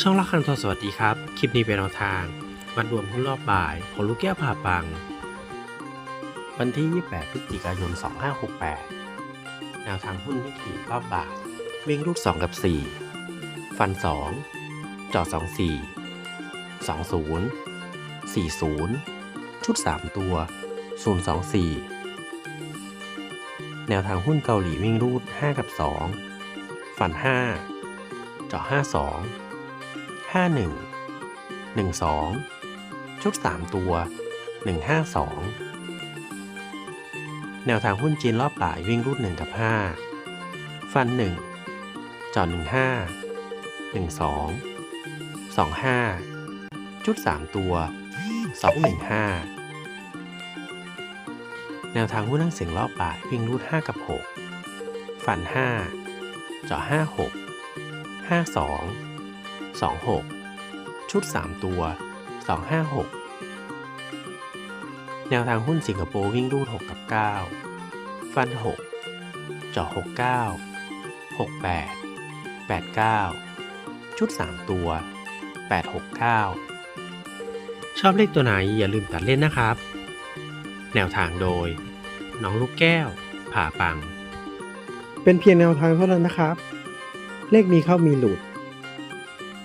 ช่องละคันทอสวัสดีครับ คลิปนี้เป็นแนวทางวัดรวมหุ้นรอบบ่ายของลูกแก้วผ่าปัง วันที่ 28 พฤศจิกายน 2568 แนวทางหุ้นที่ขี่รอบบ่าย วิ่งลูก 2 กับ 4 ฟัน 2 จอ2 4 20 40 ชุด 3 ตัว 024 แนวทางหุ้นเกาหลีวิ่งรูด 5 กับ 2 ฟัน 5 เจาะ 52 51 12 ชุด 3 ตัว 152 แนวทางหุ้นจีนรอบบ่ายวิ่งรูด 1 กับ 5 ฟัน 1 จอด 15 12 25 ชุด 3 ตัว 215 แนวทางหุ้นนั่งเสียงรอบบ่ายวิ่งรูด 5 กับ6ฟัน 5 เจาะ 56 52 26 ชุด 3 ตัว 256 แนวทางหุ้นสิงคโปร์วิ่งรูด 6 กับ 9 ฟัน 6 เจาะ 69 68 89 ชุด 3 ตัว 869 ชอบเลขตัวไหนอย่าลืมตัดเล่นนะครับ แนวทางโดย น้องลูกแก้ว ผ่าปัง เป็นเพียงแนวทางเท่านั้นนะครับ เลขมีเข้ามีหลุด